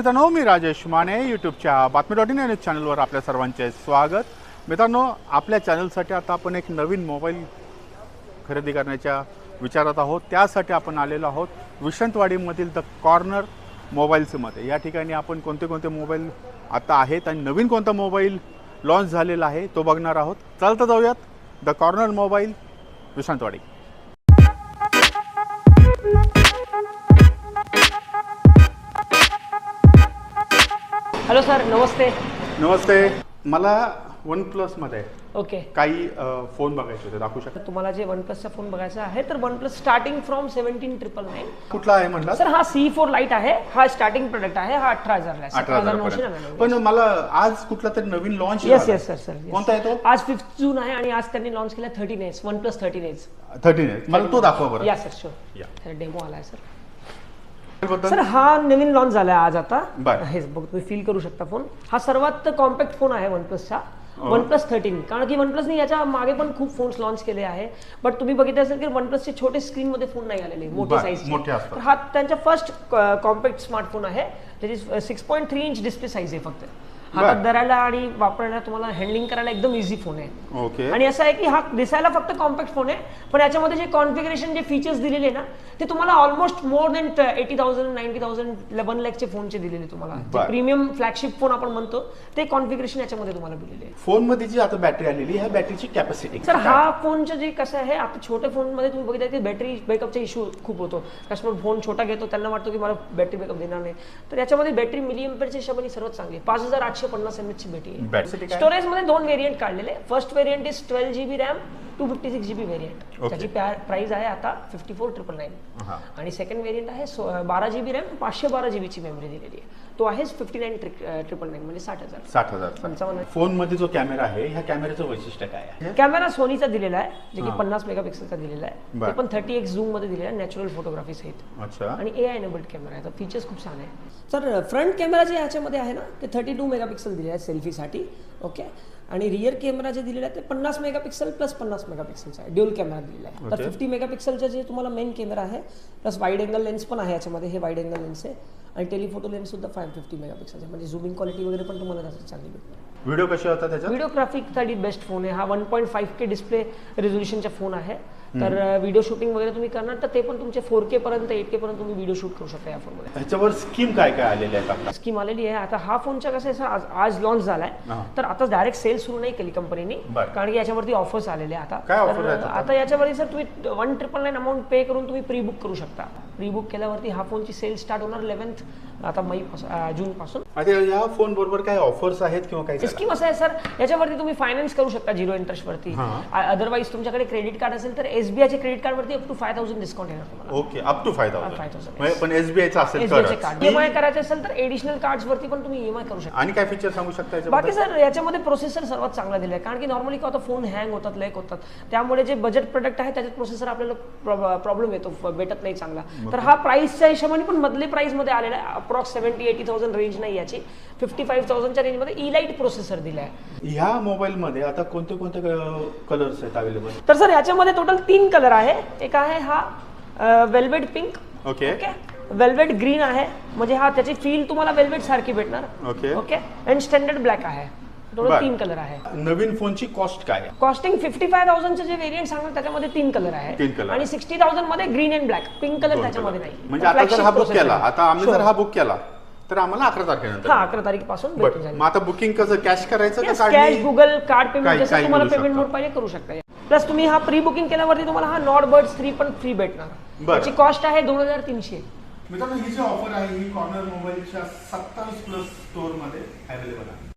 मित्रांनो मी राजेश माने यूट्यूबच्या बातमी dot in या न्यूज चॅनलवर आपल्या सर्वांचे स्वागत. मित्रांनो आपल्या चॅनलसाठी आता आपण एक नवीन मोबाईल खरेदी करण्याच्या विचारात आहोत. त्यासाठी आपण आलेलो आहोत विश्रांतवाडीमधील द कॉर्नर मोबाईल्समध्ये. या ठिकाणी आपण कोणते कोणते मोबाईल आता आहेत आणि नवीन कोणता मोबाईल लॉन्च झालेला आहे तो बघणार आहोत. चालतं जाऊयात the corner mobile Vishrantwadi hello sir नमस्ते. नमस्ते. मला वन प्लसमध्ये ओके. काही फोन बघायचे होते. दाखवू शकता? तुम्हाला जे वन प्लसचा फोन बघायचा आहे तर one plus starting from seventeen triple nine कुठला आहे म्हटलं सर हा सी फोर लाइट आहे. हा स्टार्टिंग प्रोडक्ट आहे. हा अठरा आहे. हजार पण मला आज कुठला तरी नवीन launch yes yes sir sir कोणता आहे तो? आज फिफ्थ जून आहे आणि आज त्यांनी लॉन्च केला thirteen edge one plus thirteen edge thirteen आहे मला तो दाखवा बरं. या सर शुअर या. सर डेमो आलाय सरबद्दल? सर हा नवीन लॉन्च झालाय आज आता. हे बघ तुम्ही फील करू शकता फोन हा सर्वात कॉम्पॅक्ट फोन आहे वन प्लसचा. वन प्लस थर्टीन कारण की वन प्लसने याच्या मागे पण खूप फोन्स लॉन्च केले आहे. बट तुम्ही बघितलं असेल की वन प्लसचे छोटे स्क्रीन मध्ये फोन नाही आलेले मोठे साईज हा त्यांचा फर्स्ट कॉम्पॅक्ट स्मार्टफोन आहे. त्याची six point three inch display size आहे फक्त. हातात. धरायला आणि वापरायला तुम्हाला हँडलिंग करायला एकदम इझी फोन आहे. ओके. आणि असं आहे की हा दिसायला फक्त कॉम्पॅक्ट फोन आहे पण याच्यामध्ये जे कॉन्फिगरेशन जे फीचर्स दिलेले ना ते तुम्हाला almost more than eighty thousand ninety thousand one लॅकचे फोनचे दिलेले तुम्हाला. प्रीमियम फ्लॅगशिप फोन आपण म्हणतो ते कॉन्फिगरेशन याच्यामध्ये तुम्हाला दिलेले फोनमध्ये जी आता बॅटरी आलेली ह्या बॅटरीची कॅपॅसिटी सर हा फोनचं जे कसं आहे आता छोट्या फोनमध्ये तुम्ही बघितलं की बॅटरी बॅकअपचा इश्यू खूप होतो. कस्टमर फोन छोटा घेतो त्यांना वाटतो की मला बॅटरी बॅकअप देणार नाही. तर याच्यामध्ये बॅटरी मिलियमपेडच्या हिशोबाने सर्वात चांगली. पाच हजार आठशे पन्नास एम एचची बॅटरी स्टोरेजमध्ये दोन व्हेरियंट काढलेले. First variant is twelve GB RAM two fifty six GB variant Okay. त्याची प्राइस आहे आता फिफ्टी फोर ट्रिपल नाईन हा. आणि सेकंड व्हेरियंट आहे सो- बारा जीबी रॅम पाचशे बारा जीबीची मेमरी दिलेली आहे. तो आहे फिफ्टी नाईन ट्रिपल नाईन म्हणजे साठ हजार. साठ हजार. पंचावन्न. फोनमध्ये जो कॅमेरा आहे ह्या कॅमेऱ्याचं वैशिष्ट्य काय आहे? कॅमेरा सोनीचा दिलेला आहे जे की. पन्नास मेगापिक्सलचा दिलेला आहे. ते पण थर्टी एक्स झूममध्ये दिलेला आहे नॅचरल फोटोग्राफी सहित. अच्छा. आणि ए आय एनेबल्ड कॅमेरा आहे तर फीचर्स खूप छान आहे. सर फ्रंट कॅमेरा जे ह्याच्यामध्ये आहे ना ते थर्टी टू मेगापिक्सल दिले आहे सेल्फीसाठी ओके आणि रिअर कॅमेरा जे दिलेला आहे ते पन्नास मेगापिक्सल प्लस पन्नास मेगापिक्सलचा आहे. ड्युअल कॅमेरा दिलेला आहे. तर. फिफ्टी मेगापिक्सलचं जे तुम्हाला मेन कॅमेरा आहे प्लस वाईड अँगल लेन्स पण आहे याच्यामध्ये हे वाईड अँगल लेन्स आहे. आणि टेलिफोटो लेन्स सुद्धा फाय फिफ्टी मेगापिक्सलचा म्हणजे झुमिंग क्वालिटी वगैरे पण तुम्हाला जास्त चांगली भेटणार. व्हिडिओ कसे होता त्याच्यात? व्हिडिओग्राफिकसाठी बेस्ट फोन आहे. हा one point five K display रेझोल्युशनचा phone आहे. तर व्हिडिओ शूटिंग वगैरे तुम्ही करणार तर ते पण तुमचे फोर के पर्यंत एट के पर्यंत तुम्ही व्हिडिओ शूट करू शकता या फोनमध्ये ह्याच्यावर स्कीम काय काय आलेले आपल्या स्कीम आलेली आहे. आता हा फोनचा कसं आहे आज आज लॉन्च झालाय. हा. तर आता डायरेक्ट सेल सुरू नाही केली कंपनीने बरं. कारण की याच्यावरती ऑफर्स आलेले आहे आता. काय offer तर आहेत आता? आता याच्यावरती सर तुम्ही one triple nine amount pay करून तुम्ही प्री बुक करू शकता. प्री बुक केल्यावरती हा फोनची सेल स्टार्ट होणार इलेव्हन्थ आता मई जून पासून. आता या फोन बरोबर काय ऑफर्स आहेत किंवा काय स्कीम असं आहे सर याच्यावरती तुम्ही फायनान्स करू शकता झिरो इंटरेस्ट वरती. अदरवाईज तुमच्याकडे क्रेडिट कार्ड असेल तर एसबीआयचे क्रेडिट कार्ड वरती up to five thousand discount येणार तुम्हाला. Okay up to five 5,000. Thousand पण एसबीआयचं असेल एसबीआयचे तरच. कार्ड ईएमआय करायचे असेल तर एडिशनल कार्ड्स वरती पण तुम्ही ईएमआय करू शकता. आणि काय फीचर सांगू शकता बाकी सर याच्यामध्ये प्रोसेसर सर्वात चांगला दिला आहे. कारण की नॉर्मली काय होतं फोन हँग होतात लॅक होतात. त्यामुळे जे बजेट प्रोडक्ट आहे त्याच्यात प्रोसेसर आपल्याला प्रॉब्लेम येतो. भेटत नाही चांगला. तर हा प्राइसच्या हिशोबाने पण मधले प्राइसमध्ये आलेला approx seventy eighty thousand range नाही याची. फिफ्टी फाईव्ह थाउजंडच्या रेंजमध्ये ई लाइट प्रोसेसर दिला आहे ह्या मोबाईल मध्ये आता कोणते कोणते कलर्स आहेत अवेलेबल तर सर याच्यामध्ये टोटल तीन कलर आहे. एक आहे हा velvet pink okay okay velvet green आहे. म्हणजे हा त्याची फील तुम्हाला वेल्वेट सारखी भेटणार. Okay okay and standard black आहे. टोटल. तीन कलर आहे. नवीन फोनची कॉस्ट काय आहे? कॉस्टिंग फिफ्टी फाय थाउजंडचे जे व्हेरियंट सांगणार त्याच्यामध्ये तीन कलर आहे. तीन color आणि sixty थाउजंडमध्ये green and black pink colour त्याच्यामध्ये नाही. म्हणजे आता जर हा बुक केला आता आम्ही जर. हा बुक केला तर आम्हाला अकरा तारखेनंतर. हा अकरा तारखेपासून आता बुकिंग कसं कॅश करायचं का कॅश? गुगल कार्ड पेमेंट जसं तुम्हाला करू पेमेंट शकता. मोड पाहिजे करू शकता प्लस तुम्ही हा प्री बुकिंग केल्यावरती तुम्हाला हा नॉट बर्ड्स थ्री पण फ्री भेटणार. त्याची कॉस्ट आहे दोन हजार तीनशे. मित्रांनो ही जी ऑफर आहे ही कॉर्नर मोबाईलच्या सत्तावीस प्लस स्टोअरमध्ये अवेलेबल आहे.